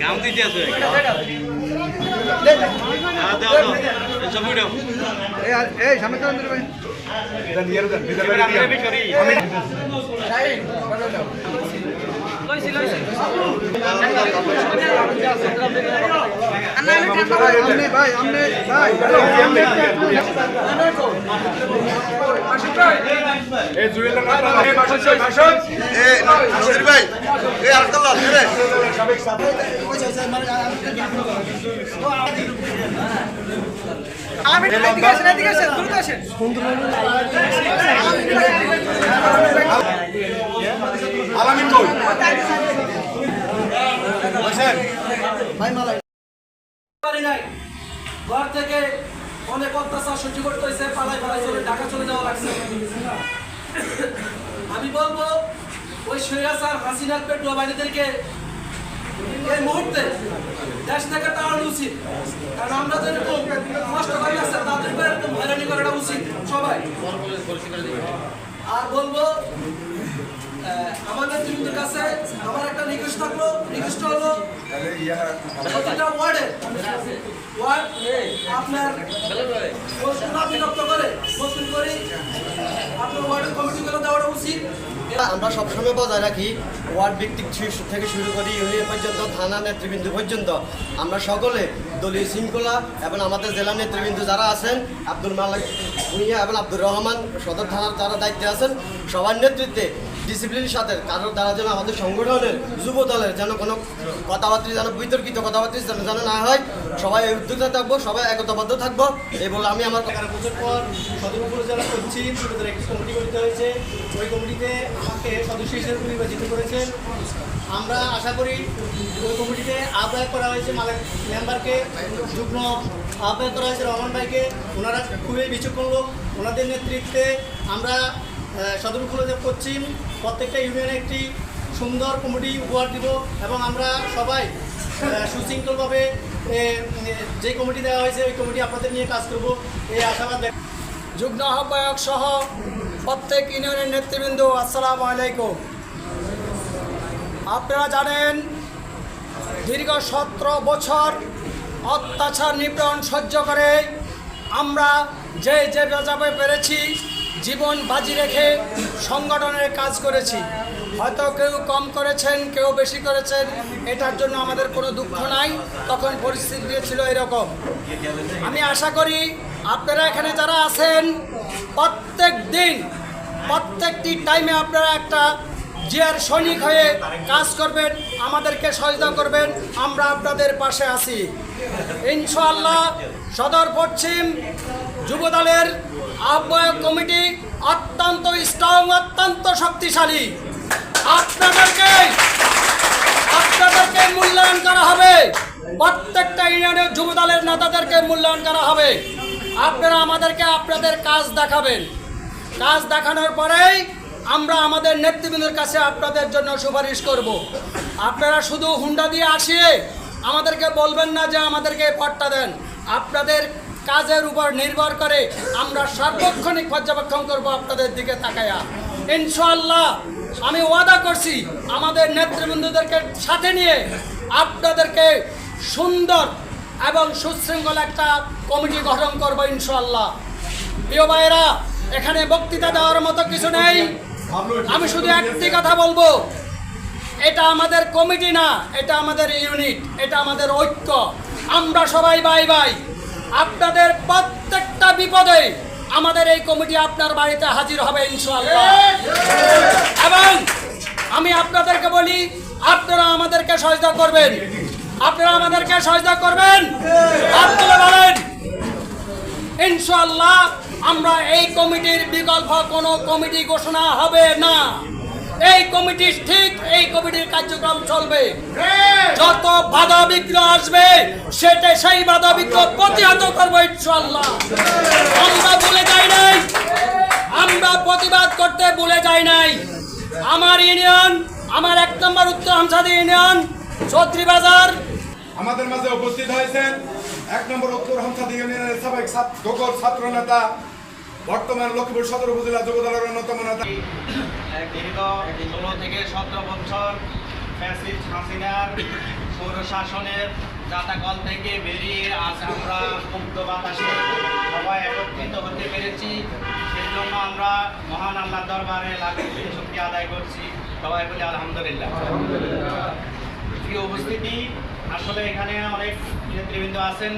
গাম দিতে আছে এই সামনে ভাই দেন ভিতরে আমি আমনে ভাই এ আরকাল্লাহ রে সাবেক সাবেক আলামিন কই বসেন পারি নাই। ঘর থেকে অনেক অত্যাচার সহ্য করতে হয়েছে পালাই পালাই চলে, ঢাকা চলে যাওয়া লাগছে। আমি বলব, ওই সৈরাসার হাসিনার পেটুয়া বাড়িদেরকে এই মুহূর্তে দেশ থেকে তাড়ানো উচিত। কারণ আমরা যেরকম কষ্ট করে আছে তাদেরকে এরকম হয়রানি করাটা উচিত সবাই। আর বলব আমাদের কাছে আমার একটা রিকোয়েস্ট থাকল রিকোয়েস্ট হলো আমরা সবসময় বজায় রাখি ওয়ার্ড ভিত্তিক থেকে শুরু করি, ইউনিয়ন পর্যন্ত, থানা নেতৃবৃন্দ পর্যন্ত। আমরা সকলে দলীয় শৃঙ্খলা এবং আমাদের জেলা নেতৃবৃন্দ যারা আছেন, আব্দুল মালিক ভুঁইয়া এবং আব্দুর রহমান সদর থানার যারা দায়িত্বে আছেন, সবার নেতৃত্বে ডিসিপ্লিনের সাথে কারোর দ্বারা যেন আমাদের সংগঠনের যুব দলের যেন কোনো কথাবার্তা যেন বিতর্কিত কথাবার্তা যেন যেন না হয় সবাই উদ্যোক্তা থাকব, সবাই একতাবদ্ধ থাকব। এই বলে আমি আমার এগারো বছর পর সদর উপজেলা করছি ছোটদের একটি কমিটি করতে হয়েছে। ওই কমিটিতে আমাকে সদস্য হিসেবে নির্বাচিত করেছেন। আমরা আশা করি ওই কমিটিতে আহ্বায়ক করা হয়েছে মালিক মেম্বারকে, যুগ্ম আহ্বায়ক করা হয়েছে রহমান ভাইকে। ওনারা খুবই বিচক্ষণ লোক, ওনাদের নেতৃত্বে আমরা সদর উপজেলা পশ্চিম প্রত্যেকটা ইউনিয়নে একটি সুন্দর কমিটি উপহার দিব এবং আমরা সবাই সুশৃঙ্খলভাবে যে কমিটি দেওয়া হয়েছে, ওই কমিটি আপনাদের নিয়ে কাজ করব। এই আশাবাদ যুগ্ম আহ্বায়ক সহ প্রত্যেক ইউনিয়নের নেতৃবৃন্দ, আসসালামু আলাইকুম। আপনারা জানেন, দীর্ঘ সতেরো বছর অত্যাচার নিপীড়ন সহ্য করে আমরা যে যে যাবে পেরেছি, জীবন বাজি রেখে সংগঠনের কাজ করেছি। হয়তো কেউ কম করেছেন, কেউ বেশি করেছেন, এটার জন্য আমাদের কোনো দুঃখ নাই। তখন পরিস্থিতি ছিল এরকম। আমি আশা করি আপনারা এখানে যারা আছেন, প্রত্যেক দিন, প্রত্যেকটি টাইমে আপনারা একটা জিয়ার সৈনিক হয়ে কাজ করবেন, আমাদেরকে সহায়তা করবেন, আমরা আপনাদের পাশে আছি। ইনশাআল্লাহ সদর পশ্চিম যুবদলের আহ্বায়ক কমিটি অত্যন্ত স্ট্রং অত্যন্ত শক্তিশালী। আপনাদেরকে আপনাদেরকে মূল্যায়ন করা হবে। প্রত্যেকটা ইউনিয়নের যুব দলের মূল্যায়ন করা হবে। আপনারা আমাদেরকে আপনাদের কাজ দেখাবেন। কাজ দেখানোর পরেই আমরা আমাদের নেতৃবৃন্দের কাছে আপনাদের জন্য সুপারিশ করব। আপনারা শুধু হুন্ডা দিয়ে আসিয়ে আমাদেরকে বলবেন না যে আমাদেরকে পটটা দেন। আপনাদের কাজের উপর নির্ভর করে আমরা সার্বক্ষণিক পর্যবেক্ষণ করব আপনাদের দিকে তাকায়া। ইনশাআল্লাহ আমি ওয়াদা করছি আমাদের নেতৃবৃন্দদেরকে সাথে নিয়ে আপনাদেরকে সুন্দর এবং সুশৃঙ্খল একটা কমিটি গঠন করব ইনশাল্লাহ প্রিয় ভাইয়েরা, এখানে বক্তৃতা দেওয়ার মতো কিছু নেই। আমি শুধু একটি কথা বলব। এটা আমাদের কমিটি না, এটা আমাদের ইউনিট, এটা আমাদের ঐক্য। আমরা সবাই বাই বাই আপনাদের প্রত্যেকটা বিপদে আমাদের এই কমিটি আপনার বাড়িতে হাজির হবে, ইনশাআল্লাহ। এবং আমি আপনাদেরকে বলি, আপনারা আমাদেরকে সহায়তা করবেন। আপনারা আমাদেরকে সহায়তা করবেন। হাত বলেন, ইনশাআল্লাহ আমরা এই কমিটির বিকল্প কোনো কমিটি ঘোষণা হবে না। এই কমিটি ঠিক এই কমিটির কার্যক্রম চলবে। যত বাধা বিঘ্ন আসবে, সেটা সেই বাধা বিঘ্ন প্রতিহত করব ইনশাল্লাহ আমরা ভুলে যাই নাই। আমরা প্রতিবাদ করতে ভুলে যাই নাই। আমার ইউনিয়ন, আমার এক নম্বর উত্তর হামসাদি ইউনিয়ন, চৌধুরী বাজার। আমাদের মাঝে উপস্থিত হয়েছেন এক নম্বর উত্তর হামসাদ ইউনিয়নের সাবেক ছাত্র ছাত্র নেতা, বর্তমান লক্ষ্মীপুর সদর উপজেলা যুব দলের অন্যতম নেতা। ষোলো থেকে সতেরো বছর হাসিনার পৌর শাসনের জাতাকল থেকে বেরিয়ে আজ আমরা মুক্ত বাতাসে সবাই একত্রিত হতে পেরেছি। সেই জন্য আমরা মহান আল্লাহ দরবারে লাখে শক্তি আদায় করছি। সবাই বলি আলহামদুলিল্লাহ। উপস্থিতি, আসলে এখানে অনেক নেতৃবৃন্দ আছেন।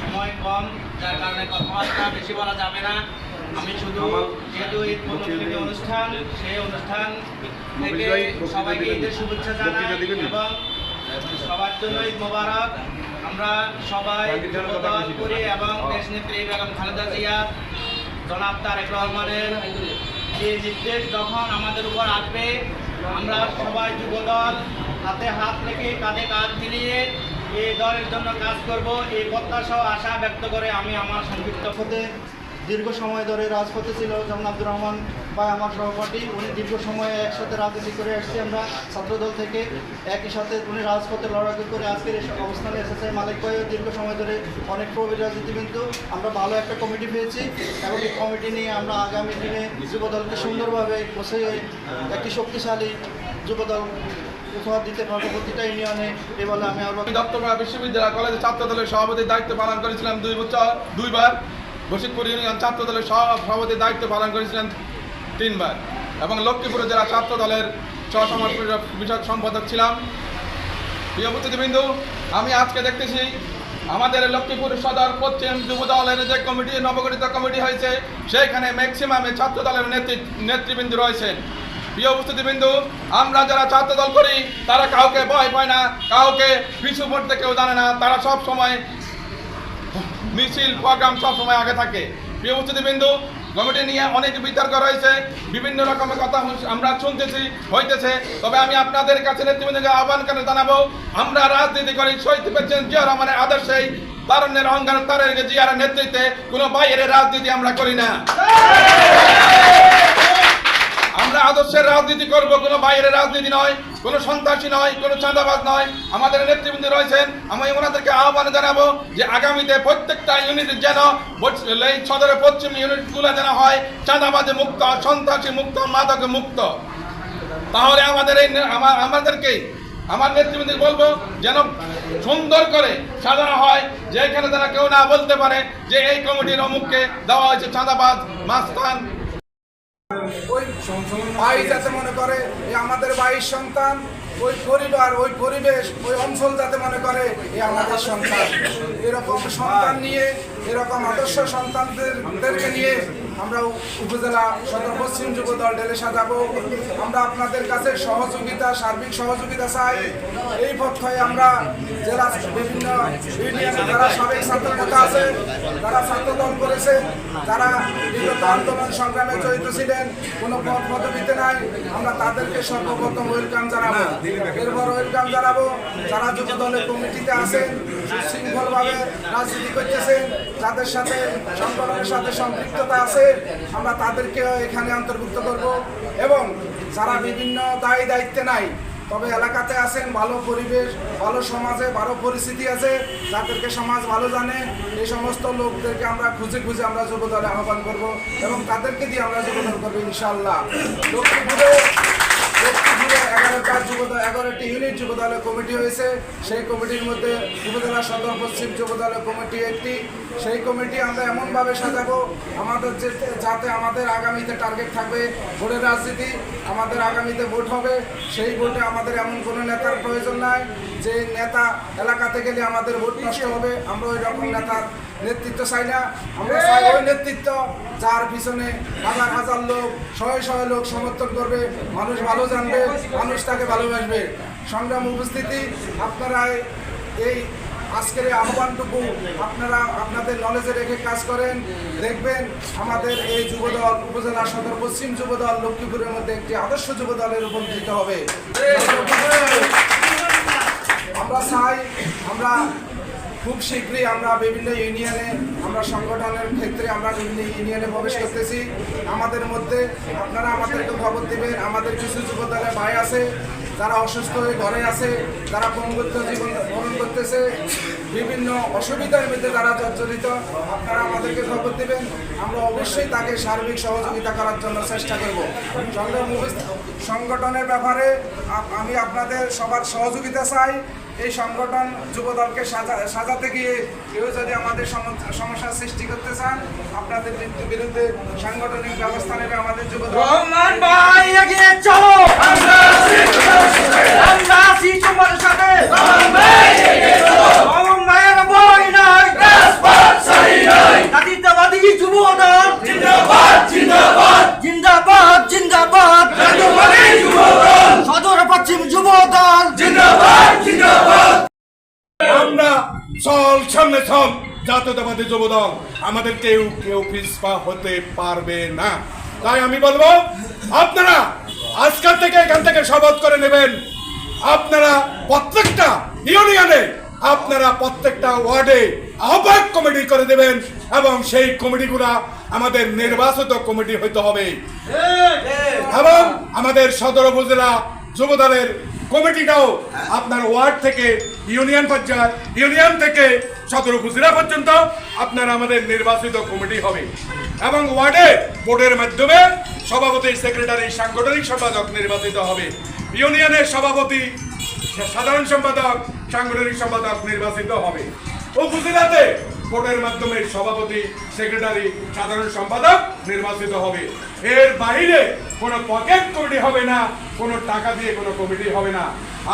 সময় কম, যার কারণে কথাবার্তা বেশি বলা যাবে না। আমি শুধু যেহেতু এই প্রতিনিধি অনুষ্ঠান সেই অনুষ্ঠান থেকে সবাইকে ঈদের শুভেচ্ছা জানাই এবং সবার জন্য ঈদ মোবারক। আমরা সবাই করি এবং দেশ নেত্রী বেগম খালেদা জিয়া জনাব তারেক রহমানের যে নির্দেশ যখন আমাদের উপর আসবে আমরা সবাই যুবদল হাতে হাত রেখে কাঁধে কাঁধ মিলিয়ে এই দলের জন্য কাজ করব। এই প্রত্যাশা আশা ব্যক্ত করে আমি আমার সংক্ষিপ্ত পথে দীর্ঘ সময় ধরে রাজপথে ছিল যেমন আব্দুর রহমান বা আমার সহপাঠী, উনি দীর্ঘ সময় একসাথে রাজনীতি করে আসছি আমরা ছাত্রদল থেকে একই সাথে উনি রাজপথে লড়াই করে আজকের অবস্থানে এসেছে। মালিক ভাইও দীর্ঘ সময় ধরে অনেক প্রবীণ রাজনীতি কিন্তু আমরা ভালো একটা কমিটি পেয়েছি এবং এই কমিটি নিয়ে আমরা আগামী দিনে যুবদলকে সুন্দরভাবে বসে একটি শক্তিশালী যুবদল দিতে প্রতিটা ইউনিয়নে। আমি বিশ্ববিদ্যালয় কলেজে ছাত্র দলের সভাপতির দায়িত্ব পালন করেছিলাম দুই বছর দুইবার। বসিকপুর ইউনিয়ন ছাত্র দলের সহ- সভাপতির দায়িত্ব পালন করেছিলেন তিনবার। এবং লক্ষ্মীপুর জেলা ছাত্র দলের সহসমাজ বিষয়ক সম্পাদক ছিলাম। প্রিয় বিন্দু আমি আজকে দেখতেছি আমাদের লক্ষ্মীপুর সদর পশ্চিম যুব দলের যে কমিটি, নবগঠিত কমিটি হয়েছে সেখানে ম্যাক্সিমামে ছাত্র দলের নেতৃ, নেতৃবৃন্দ রয়েছেন। প্রিয় উপস্থিতিবৃন্দু, আমরা যারা ছাত্র দল করি, তারা কাউকে ভয় পায় না, কাউকে পিছু পড়তে কেউ জানে না, তারা সব সময় মিছিল, প্রোগ্রাম সব সময় আগে থাকে। প্রিয় উপস্থিতিবৃন্দু, কমিটি নিয়ে অনেক বিতর্ক রয়েছে। বিভিন্ন রকমের কথা আমরা শুনতেছি, হইতেছে। তবে আমি আপনাদের কাছে নেতৃবৃন্দকে আহ্বান করে জানাব, আমরা রাজনীতি করি, শহীদ পেয়েছেন জিয়া রহমানের আদর্শেই তারুণ্যের অহংকার তারের জিয়ার নেতৃত্বে কোনো বাইরের রাজনীতি আমরা করি না। আমরা আদর্শের রাজনীতি করব, কোনো বাইরের রাজনীতি নয়, কোনো সন্ত্রাসী নয়, কোনো চাঁদাবাজ নয়। আমাদের নেতৃবৃন্দ রয়েছেন, আমি ওনাদেরকে আহ্বান জানাব যে আগামীতে প্রত্যেকটা ইউনিট যেন সদরের পশ্চিম ইউনিটগুলো যেন হয় চাঁদাবাজে মুক্ত, সন্ত্রাসী মুক্ত, মাদক মুক্ত। তাহলে আমাদের এই আমাদেরকে, আমার নেতৃবৃন্দ বলব যেন সুন্দর করে সাজানো হয় যে এখানে তারা কেউ না বলতে পারে যে এই কমিটির অমুককে দেওয়া হয়েছে চাঁদাবাজ, মাস্তান ভাই যাতে মনে করে এ আমাদের বাড়ির সন্তান, ওই পরিবার, ওই পরিবেশ, ওই অঞ্চল যাতে মনে করে এ আমাদের সন্তান। এরকম সন্তান নিয়ে, এরকম আদর্শ সন্তানদেরকে নিয়ে আমরা উপজেলা সদর পশ্চিম যুব দল ঢেলে সাজাবো। আমরা আপনাদের কাছে সহযোগিতা, সার্বিক সহযোগিতা চাই। এই পথে আমরা জেলা বিভিন্ন ইউনিয়নে যারা সাবেক ছাত্র নেতা আছে, যারা ছাত্র দল করেছে, যারা বিগত আন্দোলন সংগ্রামে জড়িত ছিলেন, কোনো পদ পদবিতে নাই, আমরা তাদেরকে সর্বপ্রথম ওয়েলকাম জানাব। এরপর ওয়েলকাম জানাব যারা যুব দলের কমিটিতে আছেন সুশৃঙ্খলভাবে রাজনীতি করতেছেন যাদের সাথে সংগঠনের সাথে সম্পৃক্ততা আছে, আমরা তাদেরকেও এখানে অন্তর্ভুক্ত করব। এবং যারা বিভিন্ন দায়ী দায়িত্বে নাই, তবে এলাকাতে আছেন, ভালো পরিবেশ, ভালো সমাজে ভালো পরিস্থিতি আছে, যাদেরকে সমাজ ভালো জানে, এই সমস্ত লোকদেরকে আমরা খুঁজে খুঁজে আমরা যুব দলে আহ্বান করব এবং তাদেরকে দিয়ে আমরা যুব দল করব ইনশাল্লাহ লক্ষ্মীপুরে এগারোটা যুবদল এগারোটি ইউনিট যুবদলের কমিটি হয়েছে। সেই কমিটির মধ্যে উপজেলা সদর পশ্চিম যুবদলের কমিটি একটি। সেই কমিটি আমরা এমনভাবে সাজাবো, আমাদের যে যাতে আমাদের আগামীতে টার্গেট থাকবে ভোটের রাজনীতি, আমাদের আগামীতে ভোট হবে। সেই ভোটে আমাদের এমন কোনো নেতার প্রয়োজন নাই। যে নেতা এলাকাতে গেলে আমাদের ভোট নষ্ট হবে। আমরা ওই রকম নেতার নেতৃত্ব চাই না, আমরা চাই ওই নেতৃত্ব যার পিছনে হাজার হাজার লোক, শয়ে শয়ে লোক সমর্থন করবে, মানুষ ভালো জানবে, মানুষ তাকে ভালোবাসবে। সংগ্রাম উপস্থিতি, আপনারা এই আজকের এই আহ্বানটুকু আপনারা আপনাদের নলেজে রেখে কাজ করেন। দেখবেন আমাদের এই যুবদল, উপজেলা সদর, পশ্চিম যুবদল, লক্ষ্মীপুরের মধ্যে একটি আদর্শ যুবদলে রূপান্তরিত হবে। আমরা চাই, আমরা খুব শীঘ্রই আমরা বিভিন্ন ইউনিয়নে, আমরা সংগঠনের ক্ষেত্রে আমরা বিভিন্ন ইউনিয়নে প্রবেশ করতেছি। আমাদের মধ্যে আপনারা আমাদেরকে খবর দেবেন। আমাদের কিছু যুবদলে ভাই আছে তারা অসুস্থ হয়ে ঘরে আছে, যারা পঙ্গুত্ব জীবন গ্রহণ করতেছে। বিভিন্ন অসুবিধার মধ্যে তারা জর্জরিত। আপনারা আমাদেরকে খবর দেবেন। আমরা অবশ্যই তাকে সার্বিক সহযোগিতা করার জন্য চেষ্টা করব। সংগঠনের ব্যাপারে আমি আপনাদের সবার সহযোগিতা চাই। এই সংগঠন যুবদলকে সাজা- সাজাতে গিয়ে কেউ যদি আমাদের সমস্যা সমস্যার সৃষ্টি করতে চান আপনাদের বিরুদ্ধে- সাংগঠনিক ব্যবস্থা নেবে আমাদের যুবদল। চলো! আমরা আছি তোমার সাথে রহমান ভাইয়ের বই নাই জাতীয়তাবাদী যুব দল জিন্দাবাদ জিন্দাবাদ জিন্দাবাদ জিন্দাবাদ সদর পশ্চিম যুব দল আমরা চল সামনে চল। জাতীয়তাবাদী যুবদল আমাদের কেউ কেউ পিছপা হতে পারবে না। তাই আমি বলব আপনারা আজকাল থেকে এখান থেকে শপথ করে নেবেন। আপনারা প্রত্যেকটা ইউনিয়নে আপনারা প্রত্যেকটা ওয়ার্ডে আহ্বায়ক কমিটি করে দেবেন এবং সেই কমিটিগুলা আমাদের নির্বাচিত কমিটি হইতে হবে। এবং আমাদের সদর উপজেলা যুবদলের কমিটিটাও আপনার ওয়ার্ড থেকে ইউনিয়ন পর্যায়ে, ইউনিয়ন থেকে সতেরো উপজেলা পর্যন্ত আপনার আমাদের নির্বাচিত কমিটি হবে। এবং ওয়ার্ডে, বোর্ডের মাধ্যমে সভাপতি, সেক্রেটারি, সাংগঠনিক সম্পাদক নির্বাচিত হবে। ইউনিয়নের সভাপতি সাধারণ সম্পাদক, সাংগঠনিক সম্পাদক নির্বাচিত হবে। ও উপজেলাতে ভোটের মাধ্যমে সভাপতি, সেক্রেটারি, সাধারণ সম্পাদক নির্বাচিত হবে। এর বাইরে কোনো পকেট কমিটি হবে না, কোনো টাকা দিয়ে কোনো কমিটি হবে না।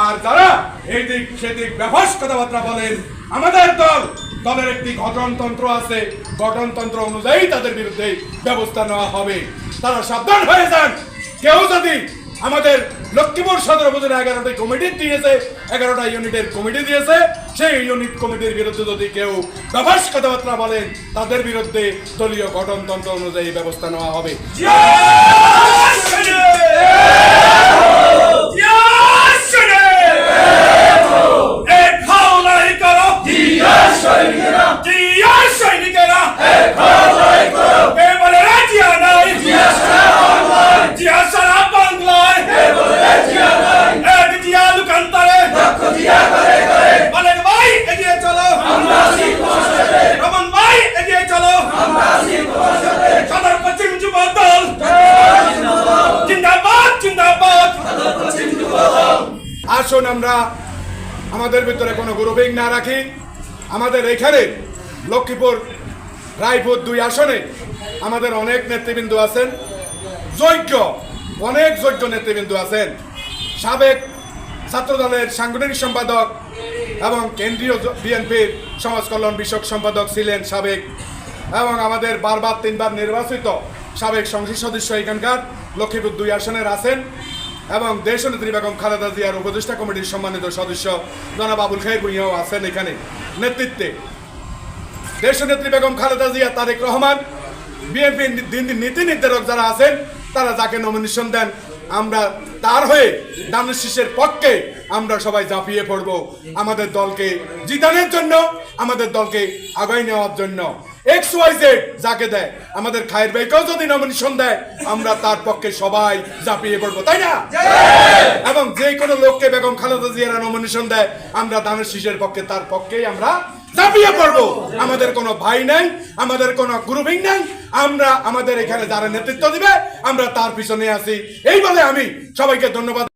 আর যারা এই দিক সেদিক ব্যবহার কথাবার্তা বলেন, আমাদের দল, দলের একটি গঠনতন্ত্র আছে। গঠনতন্ত্র অনুযায়ী তাদের বিরুদ্ধে ব্যবস্থা নেওয়া হবে। তারা সাবধান হয়ে যান। কেউ যদি আমাদের লক্ষ্মীপুর সদর উপজেলা এগারোটি কমিটি দিয়েছে এগারোটা ইউনিটের কমিটি দিয়েছে। সেই ইউনিট কমিটির বিরুদ্ধে যদি কেউ ব্যবাস কথাবার্তা বলেন তাদের বিরুদ্ধে দলীয় গঠনতন্ত্র অনুযায়ী ব্যবস্থা নেওয়া হবে অনেক ভাই এগিয়ে চলো রমন ভাই এগিয়ে চলো সদর পশ্চিম যুব দল জিন্দাবাদ জিন্দাবাদ আসুন আমরা আমাদের ভিতরে কোনো গ্রুপিং না রাখি। আমাদের এখানে লক্ষ্মীপুর, রায়পুর দুই আসনে আমাদের অনেক নেতৃবৃন্দ আছেন। যোগ্য, অনেক যোগ্য নেতৃবৃন্দ আছেন। সাবেক ছাত্রদলের সাংগঠনিক সম্পাদক এবং কেন্দ্রীয় বিএনপির সমাজ কল্যাণ বিষয়ক সম্পাদক ছিলেন সাবেক এবং আমাদের বারবার তিনবার নির্বাচিত সাবেক সংসদ সদস্য এখানকার লক্ষ্মীপুর দুই আসনের আছেন। এবং দেশনেত্রী বেগম খালেদা জিয়ার উপদেষ্টা কমিটির সম্মানিত সদস্য জনাব আবুল খাই ভুঁইয়াও আছেন এখানে নেতৃত্বে। দেশনেত্রী বেগম খালেদা জিয়া, তারেক রহমান বিএনপি নীতি নির্ধারক যারা আছেন, তারা যাকে নমিনেশন দেন, আমরা তার হয়ে দানের শীষের পক্ষে আমরা সবাই ঝাঁপিয়ে পড়ব। আমাদের দলকে জিতানোর জন্য, আমাদের দলকে আগাই নেওয়ার জন্য। এক্স ওয়াই জেড যাকে দেয়। আমাদের খায়ের ভাইকেও যদি নমিনেশন দেয় আমরা তার পক্ষে সবাই ঝাঁপিয়ে পড়ব তাই না? এবং যে কোনো লোককে বেগম খালেদা জিয়ারা নমিনেশন দেয় আমরা দানের শীষের পক্ষে তার পক্ষেই আমরা ঝাঁপিয়ে পড়ব। আমাদের কোনো ভাই নাই আমাদের কোনো গ্রুপিং নাই আমরা আমাদের এখানে যারা নেতৃত্ব দিবে আমরা তার পিছনে আছি। এই বলে আমি সবাইকে ধন্যবাদ।